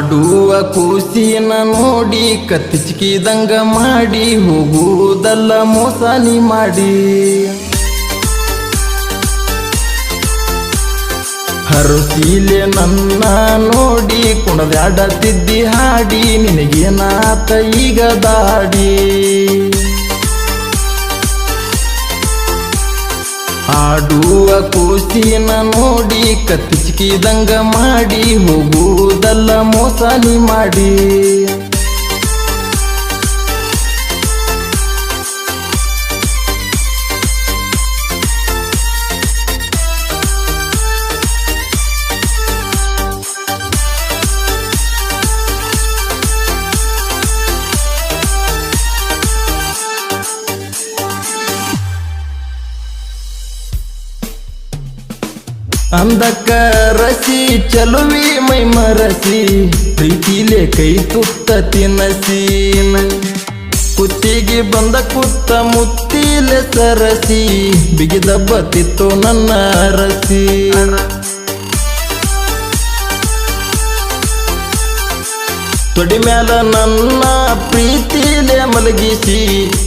ಆಡುವ ಕೂಸಿನ ನೋಡಿ ಕತ್ತಿಚ್ಕಿದಂಗ ಮಾಡಿ, ಹೋಗುವುದಲ್ಲ ಮೋಸಾನಿ ಮಾಡಿ. ಹರಸೀಲೆ ನನ್ನ ನೋಡಿ ಕುಣದಾಡತಿದ್ದಿ ಹಾಡಿ, ನಿನಗೇನಾತ ಈಗ ದಾಡಿ. ಆಡುವ ಕೂಸಿನ ನೋಡಿ ಕತ್ತಿಸಿಕಿದಂಗ ಮಾಡಿ ಹೋಗುವುದಲ್ಲ ಮೋಸಾನಿ ಮಾಡಿ. ಅಂದಕ್ಕ ರಸಿ, ಚಲುವಿ ಮೈ ಮರಸಿ, ಪ್ರೀತಿಲೆ ಕೈ ತುತ್ತ ತಿನಸೀನ ಕುತ್ತಿಗೆ ಬಂದ ಕುತ್ತ ಮುತ್ತಿಲೆ ಸರಸಿ, ಬಿಗಿದ ಬತ್ತಿತ್ತು ನನ್ನ ರಸಿ ತೊಡಿ ಮ್ಯಾಲ ನನ್ನ ಪ್ರೀತಿಲೆ ಮಲಗಿಸಿ,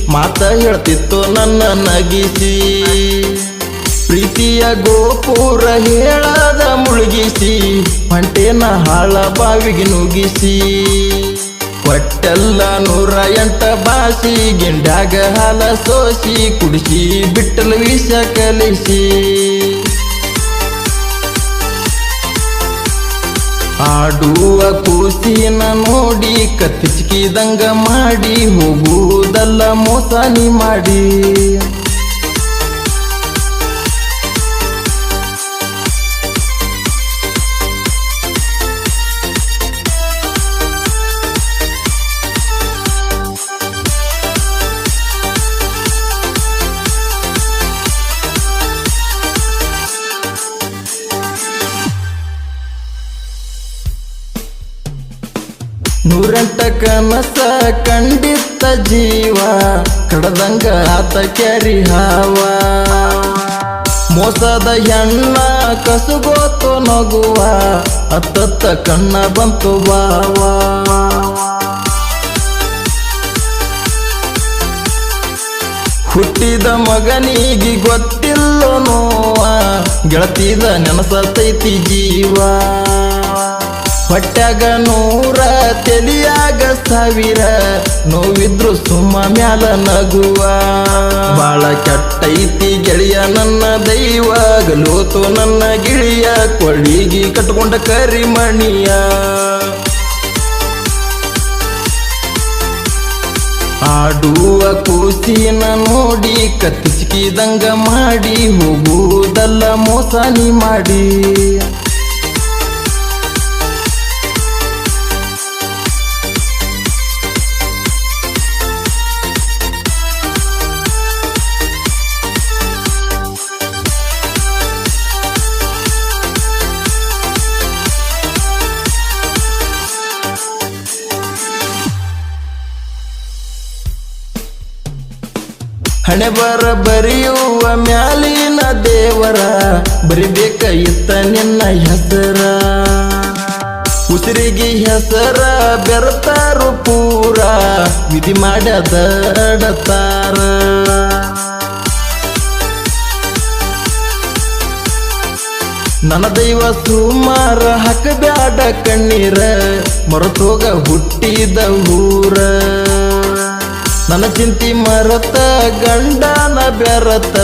ಮಾತ ಹೇಳ್ತಿತ್ತು ನನ್ನ ನಗಿಸಿ. ಪ್ರೀತಿಯ ಗೋಪುರ ಹೇಳದ ಮುಳುಗಿಸಿ ಹೊಂಟೇನ ಹಾಳ ಬಾವಿಗೆ ನುಗ್ಗಿಸಿ. ಒಟ್ಟೆಲ್ಲ ನೂರ ಎಂಟ ಬಾಸಿ ಗಿಂಡಾಗ ಹಾಲ ಸೋಸಿ, ಕುಡಿಸಿ, ಬಿಟ್ಟಲು ವಿಷ ಕಲಿಸಿ. ಆಡುವ ಕೂಸಿನ ನೋಡಿ ಕತ್ತಿಸಿಕಿದಂಗ ಮಾಡಿ, ಹೋಗುವುದಲ್ಲ ಮೋಸಾನಿ ಮಾಡಿ. ನೂರೆಂಟ ಕನಸ ಕಂಡಿತ್ತ ಜೀವ, ಕಡದಂಗ ಆತ ಕ್ಯಾರಿ ಹಾವ ಮೋಸದ ಹೆಣ್ಣ ಕಸುಗೋತು ನಗುವ, ಅತ್ತತ್ತ ಕಣ್ಣ ಬಂತು ಬಾವ ಹುಟ್ಟಿದ ಮಗನಿಗೆ ಗೊತ್ತಿಲ್ಲ ನೋವ ಗೆಳತಿದ ನೆನಸತೈತಿ ಜೀವ. ಹೊಟ್ಯಾಗ ನೂರ, ತೆಲಿಯಾಗ ಸಾವಿರ, ನೋವಿದ್ರು ಸುಮ್ಮ ಮ್ಯಾಲ ನಗುವ. ಬಾಳ ಕೆಟ್ಟೈತಿ ಗೆಳೆಯ ನನ್ನ ದೈವ, ಗಲೋತು ನನ್ನ ಗಿಳಿಯ ಕೊಳ್ಳಿಗಿ ಕಟ್ಕೊಂಡ ಕರಿಮಣಿಯ. ಆಡುವ ಕೂಸಿನ ನೋಡಿ ಕತ್ತಿಸಿಕಿದಂಗ ಮಾಡಿ, ಹೋಗುವುದಲ್ಲ ಮೋಸಾನಿ ಮಾಡಿ. ಹಣೆ ಬರ ಬರೆಯುವ ಮ್ಯಾಲಿನ ದೇವರ, ಬರಿಬೇಕ ಇತ್ತ ನಿನ್ನ ಹೆಸರ. ಉಸಿರಿಗೆ ಹೆಸರ ಬೆರತಾರು ಪೂರ, ವಿಧಿ ಮಾಡದಡತಾರ ನನ್ನ ದೈವ ಸುಮಾರ ಹಾಕಬ್ಯಾಡ ಕಣ್ಣೀರ, ಮರತೋಗ ಹುಟ್ಟಿದ ಊರ ನನ್ನ ಚಿಂತಿ ಮರತ, ಗಂಡನ ಬೆರತ,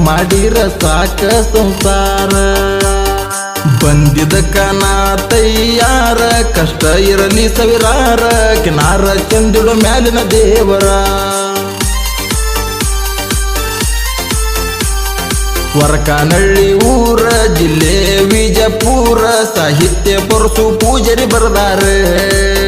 ಮಾಡಿರ ಸಾಕ ಸಂಸಾರ. ಬಂದಿದ ಕನ ತಯ್ಯಾರ ಕಷ್ಟ ಇರಲಿ ಸವಿರಾರ, ಕಿನಾರ ಚಂದಿಡು ಮ್ಯಾಲಿನ ದೇವರ. ವರಕಾನಳ್ಳಿ ಊರ, ಜಿಲ್ಲೆ ವಿಜಯಪುರ, ಸಾಹಿತ್ಯ ಪರಸು ಪೂಜರಿ ಬರದಾರೆ.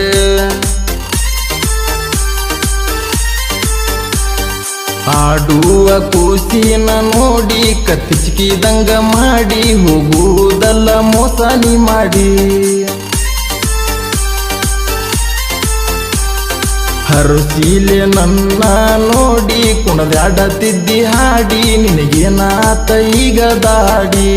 ಆಡುವ ಕೂಸಿನ ನೋಡಿ, ಕತ್ತಿಚ್ಕಿದಂಗ ಮಾಡಿ, ಹೋಗುವುದಲ್ಲ ಮೋಸಾನಿ ಮಾಡಿ. ಹರಸೀಲೆ ನನ್ನ ನೋಡಿ ಕುಣದಾಡತಿದ್ದಿ ಹಾಡಿ, ನಿನಗೇನಾತ ಈಗ ದಾಡಿ.